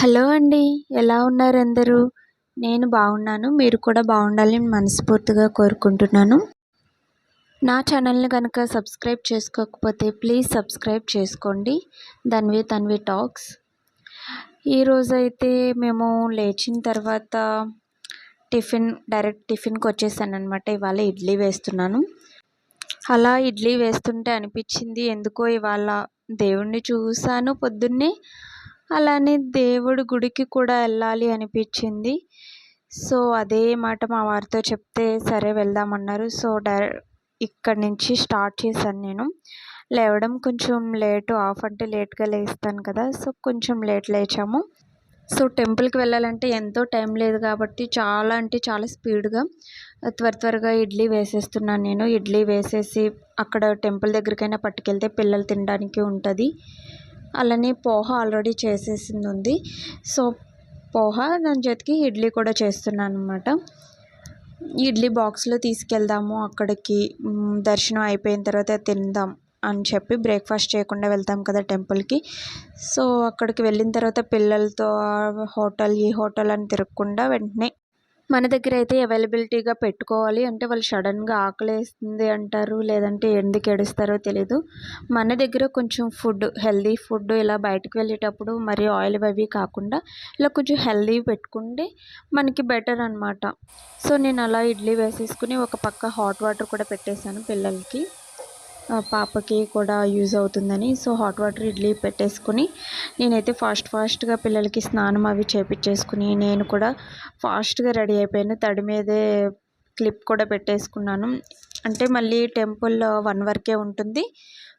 Hello అండి. ఎలా ఉన్నారు అందరూ నేను బాగున్నాను. మీరు కూడా బాగుండాలని మనస్ఫూర్తిగా కోరుకుంటున్నాను. నా ఛానల్ని కనుక సబ్స్క్రైబ్ చేసుకోకపోతే ప్లీజ్ సబ్స్క్రైబ్ చేసుకోండి. తన్వి తన్వి టాక్స్ ఈరోజు అయితే మేము లేచిన తర్వాత టిఫిన్ డైరెక్ట్ టిఫిన్కి వచ్చేసాను అనమాట ఇవాళ ఇడ్లీ వేస్తున్నాను. అలా ఇడ్లీ వేస్తుంటే అనిపించింది. ఎందుకో ఇవాళ దేవుణ్ణి చూశాను పొద్దున్నే. అలానే దేవుడి గుడికి కూడా వెళ్ళాలి అనిపించింది. సో అదే మాట మా వారితో చెప్తే సరే వెళ్దామన్నారు. సో డైరె ఇక్కడి నుంచి స్టార్ట్ చేశాను నేను. లేవడం కొంచెం లేటు హాఫ్ అంటే లేట్గా లేస్తాను కదా సో కొంచెం లేట్ లేచాము. సో టెంపుల్కి వెళ్ళాలంటే ఎంతో టైం లేదు కాబట్టి చాలా అంటే చాలా స్పీడ్గా త్వర త్వరగా ఇడ్లీ వేసేస్తున్నాను నేను. ఇడ్లీ వేసేసి అక్కడ టెంపుల్ దగ్గరికైనా పట్టుకెళ్తే పిల్లలు తినడానికి ఉంటుంది. అలానే పోహ ఆల్రెడీ చేసేసింది. ఉంది సో పోహ దాని చేతికి ఇడ్లీ కూడా చేస్తున్నాను అనమాట ఇడ్లీ బాక్స్లో తీసుకెళ్దాము అక్కడికి. దర్శనం అయిపోయిన తర్వాత తిందాం అని చెప్పి బ్రేక్ఫాస్ట్ చేయకుండా వెళ్తాం కదా టెంపుల్కి. సో అక్కడికి వెళ్ళిన తర్వాత పిల్లలతో హోటల్ ఈ హోటల్ అని తిరగకుండా వెంటనే మన దగ్గర అయితే అవైలబిలిటీగా పెట్టుకోవాలి. అంటే వాళ్ళు సడన్గా ఆకలేస్తుంది అంటారు లేదంటే ఎందుకు ఏడుస్తారో తెలీదు. మన దగ్గర కొంచెం ఫుడ్ హెల్దీ ఫుడ్ ఇలా బయటకు వెళ్ళేటప్పుడు మరి ఆయిల్ అవి కాకుండా ఇలా కొంచెం హెల్దీ పెట్టుకుంటే మనకి బెటర్ అనమాట సో నేను అలా ఇడ్లీ వేసేసుకుని ఒక పక్క హాట్ వాటర్ కూడా పెట్టేశాను పిల్లలకి. పాపకి కూడా యూజ్ అవుతుందని. సో హాట్ వాటర్ ఇడ్లీ పెట్టేసుకుని నేనైతే ఫాస్ట్ ఫాస్ట్గా పిల్లలకి స్నానం అవి చేపించేసుకుని నేను కూడా ఫాస్ట్గా రెడీ అయిపోయాను. తడి మీదే క్లిప్ కూడా పెట్టేసుకున్నాను. అంటే మళ్ళీ టెంపుల్ వన్ వరకే ఉంటుంది.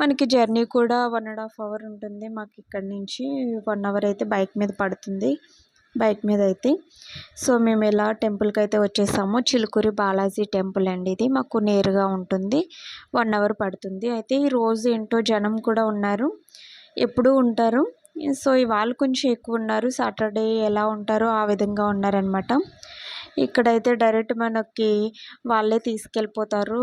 మనకి జర్నీ కూడా వన్ అండ్ హాఫ్ అవర్ ఉంటుంది. మాకు ఇక్కడ నుంచి వన్ అవర్ అయితే బైక్ మీద పడుతుంది. బైక్ మీద అయితే. సో మేము ఇలా టెంపుల్కి అయితే వచ్చేసాము చిలుకూరి బాలాజీ టెంపుల్ అండి ఇది. మాకు నేరుగా ఉంటుంది. వన్ అవర్ పడుతుంది. అయితే ఈ రోజు ఏంటో జనం కూడా ఉన్నారు. ఎప్పుడూ ఉంటారు. సో ఇవాళ కొంచెం ఎక్కువ ఉన్నారు. సాటర్డే ఎలా ఉంటారో ఆ విధంగా ఉన్నారనమాట ఇక్కడైతే డైరెక్ట్ మనకి వాళ్ళే తీసుకెళ్ళిపోతారు.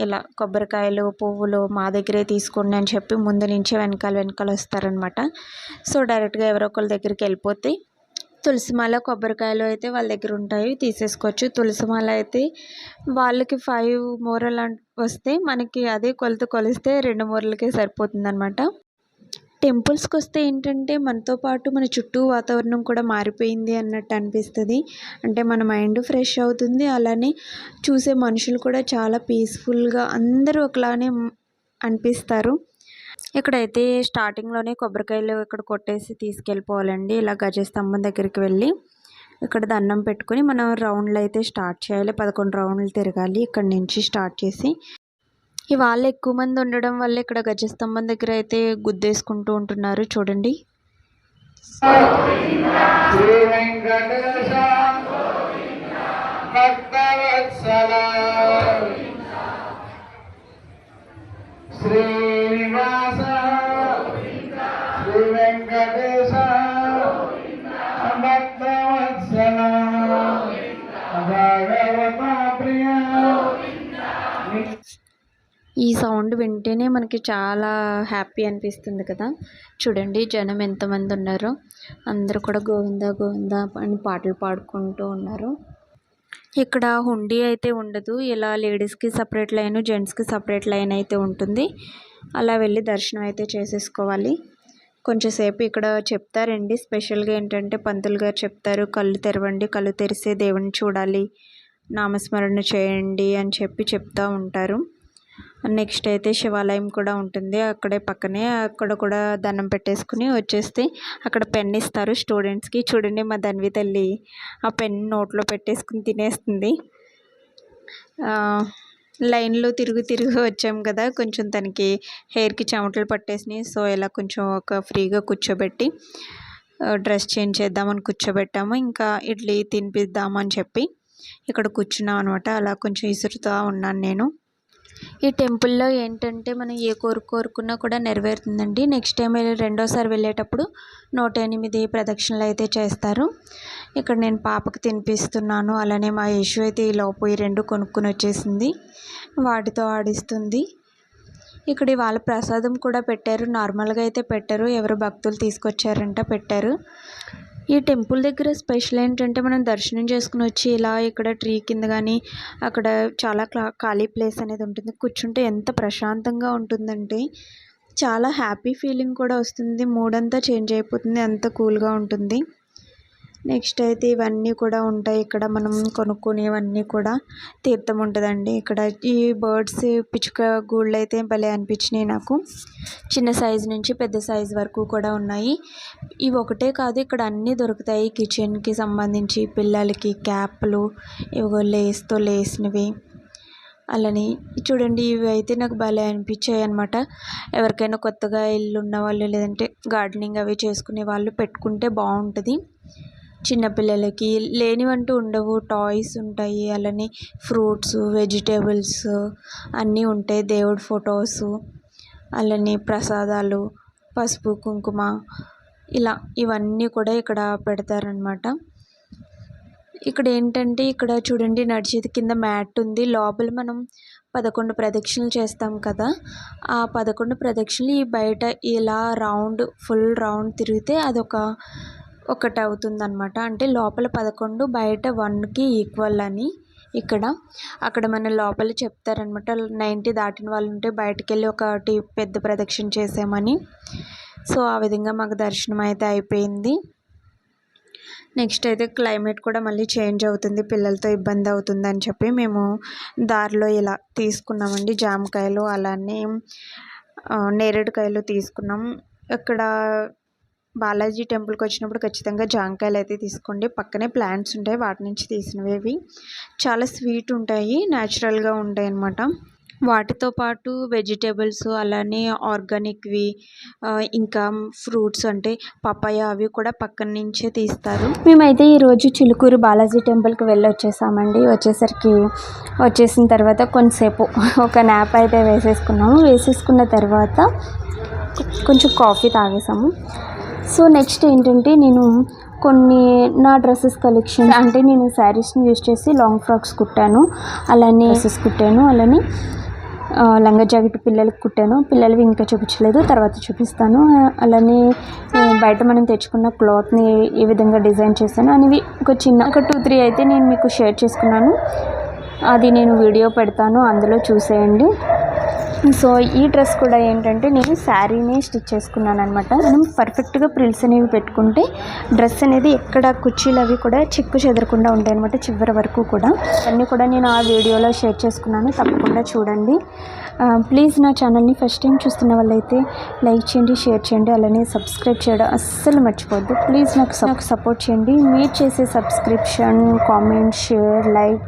ఇలా కొబ్బరికాయలు పువ్వులు మా దగ్గరే తీసుకోండి అని చెప్పి ముందు నుంచే వెనకాల వెనకాల వస్తారనమాట సో డైరెక్ట్గా ఎవరో ఒకరి దగ్గరికి వెళ్ళిపోతే తులసిమాల కొబ్బరికాయలు అయితే వాళ్ళ దగ్గర ఉంటాయి. తీసేసుకోవచ్చు. తులసిమాల అయితే వాళ్ళకి ఫైవ్ మూరలు వస్తే మనకి అదే కొలత కొలిస్తే రెండు మూరలకే సరిపోతుంది అనమాట టెంపుల్స్కి వస్తే ఏంటంటే మనతో పాటు మన చుట్టూ వాతావరణం కూడా మారిపోయింది అన్నట్టు అనిపిస్తుంది. అంటే మన మైండ్ ఫ్రెష్ అవుతుంది. అలానే చూసే మనుషులు కూడా చాలా పీస్ఫుల్గా అందరూ ఒకలానే అనిపిస్తారు. ఇక్కడైతే స్టార్టింగ్లోనే కొబ్బరికాయలు ఇక్కడ కొట్టేసి తీసుకెళ్ళిపోవాలండి. ఇలా గజస్తంభం దగ్గరికి వెళ్ళి ఇక్కడ దండం పెట్టుకొని మనం రౌండ్లు అయితే స్టార్ట్ చేయాలి. పదకొండు రౌండ్లు తిరగాలి. ఇక్కడ నుంచి స్టార్ట్ చేసి ఇవాళ ఎక్కువ మంది ఉండడం వల్ల ఇక్కడ గజస్తంభం దగ్గర అయితే గుద్దేసుకుంటూ ఉంటున్నారు. చూడండి. శ్రీనివాస ఈ సౌండ్ వింటేనే మనకి చాలా హ్యాపీ అనిపిస్తుంది కదా. చూడండి జనం ఎంతమంది ఉన్నారో. అందరూ కూడా గోవిందా గోవిందా అని పాటలు పాడుకుంటూ ఉన్నారు. ఇక్కడ హుండీ అయితే ఉండదు. ఇలా లేడీస్కి సపరేట్ లైన్ జెంట్స్కి సపరేట్ లైన్ అయితే ఉంటుంది. అలా వెళ్ళి దర్శనం అయితే చేసేసుకోవాలి. కొంచెంసేపు ఇక్కడ చెప్తారండి. స్పెషల్గా ఏంటంటే పంతులు గారు చెప్తారు కళ్ళు తెరవండి కళ్ళు తెరిసే దేవుని చూడాలి. నామస్మరణ చేయండి అని చెప్పి చెప్తూ ఉంటారు. నెక్స్ట్ అయితే శివాలయం కూడా ఉంటుంది. అక్కడే పక్కనే అక్కడ కూడా దండం పెట్టేసుకుని వచ్చేస్తే అక్కడ పెన్ ఇస్తారు స్టూడెంట్స్కి చూడండి మా ధన్వి తల్లి ఆ పెన్ నోట్లో పెట్టేసుకుని తినేస్తుంది. లైన్లో తిరుగు తిరుగు వచ్చాం కదా. కొంచెం తనకి హెయిర్కి చెమటలు పట్టేసినాయి. సో ఇలా కొంచెం ఒక ఫ్రీగా కూర్చోబెట్టి డ్రెస్ చేంజ్ చేద్దామని కూర్చోబెట్టాము. ఇంకా ఇడ్లీ తినిపిద్దామని చెప్పి ఇక్కడ కూర్చున్నాం అనమాట అలా కొంచెం ఇసురుతూ ఉన్నాను నేను. ఈ టెంపుల్లో ఏంటంటే మనం ఏ కోరిక కోరుకున్నా కూడా నెరవేరుతుందండి. నెక్స్ట్ టైం రెండోసారి వెళ్ళేటప్పుడు నూట ఎనిమిది ప్రదక్షిణలు అయితే చేస్తారు. ఇక్కడ నేను పాపకు తినిపిస్తున్నాను. అలానే మా యేషు అయితే ఈ లోపు ఈ రెండు కొనుక్కొని వచ్చేసింది. వాటితో ఆడిస్తుంది. ఇక్కడ వాళ్ళ ప్రసాదం కూడా పెట్టారు. నార్మల్గా అయితే పెట్టరు. ఎవరు భక్తులు తీసుకొచ్చారంట పెట్టారు. ఈ టెంపుల్ దగ్గర స్పెషల్ ఏంటంటే మనం దర్శనం చేసుకుని వచ్చి ఇలా ఇక్కడ ట్రీ కింద కానీ అక్కడ చాలా క్లా- ఖాళీ ప్లేస్ అనేది ఉంటుంది. కూర్చుంటే ఎంత ప్రశాంతంగా ఉంటుందంటే చాలా హ్యాపీ ఫీలింగ్ కూడా వస్తుంది. మూడంతా చేంజ్ అయిపోతుంది. అంత కూల్గా ఉంటుంది. నెక్స్ట్ అయితే ఇవన్నీ కూడా ఉంటాయి. ఇక్కడ మనం కొనుక్కునేవన్నీ కూడా తీర్థం ఉంటుందండి. ఇక్కడ ఈ బర్డ్స్ పిచ్చుక గూళ్ళు అయితే భలే అనిపించినాయి నాకు. చిన్న సైజు నుంచి పెద్ద సైజు వరకు కూడా ఉన్నాయి. ఇవి ఒకటే కాదు ఇక్కడ అన్నీ దొరుకుతాయి. కిచెన్కి సంబంధించి పిల్లలకి క్యాప్లు ఇవిగో లేస్తో లేసినవి అలానే చూడండి ఇవి అయితే నాకు భలే అనిపించాయి అనమాట ఎవరికైనా కొత్తగా ఇల్లు ఉన్న వాళ్ళు లేదంటే గార్డెనింగ్ అవి చేసుకునే వాళ్ళు పెట్టుకుంటే బాగుంటుంది. చిన్నపిల్లలకి లేనివంటూ ఉండవు. టాయ్స్ ఉంటాయి. అలానే ఫ్రూట్స్ వెజిటేబుల్స్ అన్నీ ఉంటాయి. దేవుడి ఫొటోస్ అలానే ప్రసాదాలు పసుపు కుంకుమ ఇలా ఇవన్నీ కూడా ఇక్కడ పెడతారనమాట ఇక్కడ ఏంటంటే ఇక్కడ చూడండి నడిచేది కింద మ్యాట్ ఉంది. లోపల మనం పదకొండు ప్రదక్షిణలు చేస్తాం కదా. ఆ పదకొండు ప్రదక్షిణలు ఈ బయట ఇలా రౌండ్ ఫుల్ రౌండ్ తిరిగితే అదొక ఒకటి అవుతుందన్నమాట అంటే లోపల పదకొండు బయట వన్కి ఈక్వల్ అని ఇక్కడ. అక్కడ మన లోపల చెప్తారనమాట నైంటీ దాటిన వాళ్ళు ఉంటే బయటకు వెళ్ళి ఒకటి పెద్ద ప్రదక్షిణ చేసామని. సో ఆ విధంగా మాకు దర్శనం అయితే అయిపోయింది. నెక్స్ట్ అయితే క్లైమేట్ కూడా మళ్ళీ చేంజ్ అవుతుంది. పిల్లలతో ఇబ్బంది అవుతుంది అని చెప్పి మేము దారిలో ఇలా తీసుకున్నామండి. జామకాయలు అలానే నేరేడుకాయలు తీసుకున్నాం. ఇక్కడ బాలాజీ టెంపుల్కి వచ్చినప్పుడు ఖచ్చితంగా జామకాయలు అయితే తీసుకోండి. పక్కనే ప్లాంట్స్ ఉంటాయి. వాటి నుంచి తీసినవి ఇవి చాలా స్వీట్ ఉంటాయి. న్యాచురల్గా ఉంటాయి అన్నమాట. వాటితో పాటు వెజిటేబుల్స్ అలానే ఆర్గానిక్వి ఇంకా ఫ్రూట్స్ అంటే పపాయ అవి కూడా పక్కన నుంచే తీస్తారు. మేమైతే ఈరోజు చిలుకూరు బాలాజీ టెంపుల్కి వెళ్ళి వచ్చేసామండి. వచ్చేసరికి వచ్చేసిన తర్వాత కొంతసేపు ఒక నాప్ అయితే వేసేసుకున్నాము. వేసేసుకున్న తర్వాత కొంచెం కాఫీ తాగేసాము. సో నెక్స్ట్ ఏంటంటే నేను కొన్ని నా డ్రెస్సెస్ కలెక్షన్ అంటే నేను శారీస్ని యూజ్ చేసి లాంగ్ ఫ్రాక్స్ కుట్టాను అలానే డ్రెస్సెస్ కుట్టాను అలానే లంగా జాకెట్ పిల్లలకి కుట్టాను. పిల్లలవి ఇంకా చూపించలేదు తర్వాత చూపిస్తాను. అలానే బయట మనం తెచ్చుకున్న క్లాత్ని ఏ విధంగా డిజైన్ చేశాను అనేవి ఒక చిన్న ఒక టూ త్రీ అయితే నేను మీకు షేర్ చేసుకున్నాను. అది నేను వీడియో పెడతాను అందులో చూసేయండి. సో ఈ డ్రెస్ కూడా ఏంటంటే నేను శారీనే స్టిచ్ చేసుకున్నాను అనమాట మనం పర్ఫెక్ట్గా ప్రిల్స్ అనేవి పెట్టుకుంటే డ్రెస్ అనేది ఎక్కడ కుర్చీలు అవి కూడా చిక్కు చెదరకుండా ఉంటాయి అనమాట చివరి వరకు కూడా. అన్నీ కూడా నేను ఆ వీడియోలో షేర్ చేసుకున్నాను. తప్పకుండా చూడండి. ప్లీజ్ నా ఛానల్ని ఫస్ట్ టైం చూస్తున్న వాళ్ళైతే లైక్ చేయండి షేర్ చేయండి అలానే సబ్స్క్రైబ్ చేయడం అస్సలు మర్చిపోవద్దు. ప్లీజ్ నాకు నాకు సపోర్ట్ చేయండి. మీరు చేసే సబ్స్క్రిప్షన్ కామెంట్ షేర్ లైక్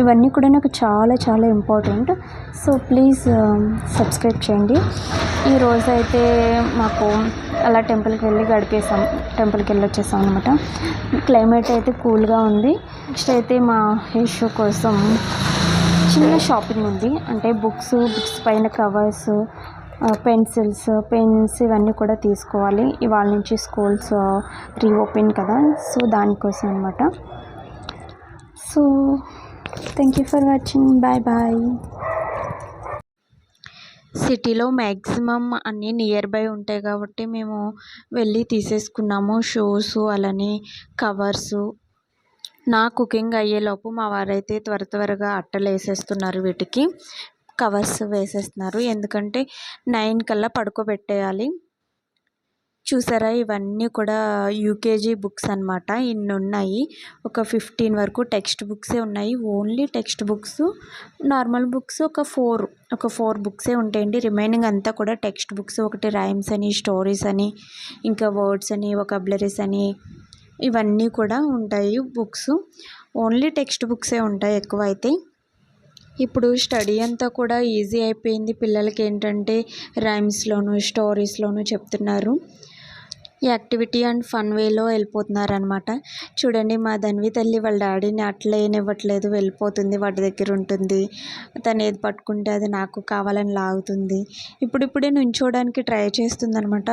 ఇవన్నీ కూడా నాకు చాలా చాలా ఇంపార్టెంట్ సో ప్లీజ్ సబ్స్క్రైబ్ చేయండి. ఈ అయితే మాకు అలా టెంపుల్కి వెళ్ళి గడిపేసాం. టెంపుల్కి వెళ్ళి వచ్చేసాం అనమాట క్లైమేట్ అయితే కూల్గా ఉంది. నెక్స్ట్ అయితే మా హేషో కోసం చిన్న షాపింగ్ ఉంది. అంటే బుక్స్ బుక్స్ పైన కవర్స్ పెన్సిల్స్ పెన్స్ ఇవన్నీ కూడా తీసుకోవాలి. ఇవాళ నుంచి స్కూల్స్ రీఓపెన్ కదా. సో దానికోసం అనమాట so thank you for watching bye bye సిటీలో మ్యాక్సిమం అన్నీ నియర్ బై ఉంటాయి కాబట్టి మేము వెళ్ళి తీసేసుకున్నాము. షూస్ అలానే కవర్సు నా కుకింగ్ అయ్యేలోపు మా వారైతే త్వర త్వరగా అట్టలు వేసేస్తున్నారు వీటికి. కవర్స్ వేసేస్తున్నారు. ఎందుకంటే నైన్ కల్లా పడుకోబెట్టేయాలి. చూసారా? ఇవన్నీ కూడా యూకేజీ బుక్స్ అన్నమాట. ఇన్ని ఉన్నాయి ఒక ఫిఫ్టీన్ వరకు టెక్స్ట్ బుక్సే ఉన్నాయి. Only text books normal books ఒక ఫోర్ ఒక ఫోర్ బుక్సే ఉంటాయండి. రిమైనింగ్ అంతా కూడా టెక్స్ట్ బుక్స్ ఒకటి రైమ్స్ అని స్టోరీస్ అని ఇంకా వర్డ్స్ అని వొకాబులరీస్ అని ఇవన్నీ కూడా ఉంటాయి బుక్స్. ఓన్లీ టెక్స్ట్ బుక్సే ఉంటాయి ఎక్కువ అయితే ఇప్పుడు స్టడీ అంతా కూడా ఈజీ అయిపోయింది. పిల్లలకి ఏంటంటే రైమ్స్లోను స్టోరీస్లోను చెప్తున్నారు. యాక్టివిటీ అండ్ ఫన్ వేలో వెళ్ళిపోతున్నారు అనమాట చూడండి మా ధన్వి తల్లి వాళ్ళ డాడీని అట్లా ఏనివ్వట్లేదు వెళ్ళిపోతుంది వాటి దగ్గర ఉంటుంది. తను ఏది పట్టుకుంటే అది నాకు కావాలని లాగుతుంది. ఇప్పుడిప్పుడే నుంచోడానికి ట్రై చేస్తుంది అనమాట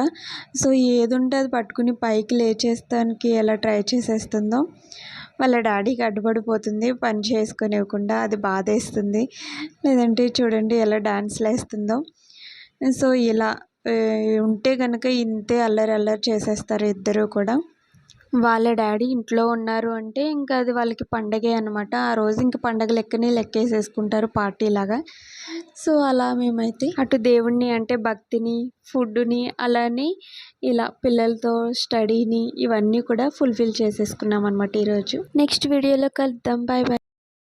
సో ఏది ఉంటే అది పట్టుకుని పైకి లేచేస్తానికి ఎలా ట్రై చేసేస్తుందో వాళ్ళ డాడీకి అడ్డుపడిపోతుంది పని చేసుకొనివ్వకుండా అది బాధేస్తుంది. లేదంటే చూడండి ఎలా డాన్స్లు వేస్తుందో సో ఇలా ఉంటే కనుక ఇంతే అల్లరి అల్లరి చేసేస్తారు ఇద్దరు కూడా. వాళ్ళ డాడీ ఇంట్లో ఉన్నారు అంటే ఇంకా అది వాళ్ళకి పండగే అనమాట ఆ రోజు ఇంక పండగ లెక్కనే లెక్కేసేసుకుంటారు పార్టీ లాగా. సో అలా మేమైతే అటు దేవుణ్ణి అంటే భక్తిని ఫుడ్ని అలానే ఇలా పిల్లలతో స్టడీని ఇవన్నీ కూడా ఫుల్ఫిల్ చేసేసుకున్నాం అనమాట ఈరోజు నెక్స్ట్ వీడియోలో కలుద్దాం. Bye bye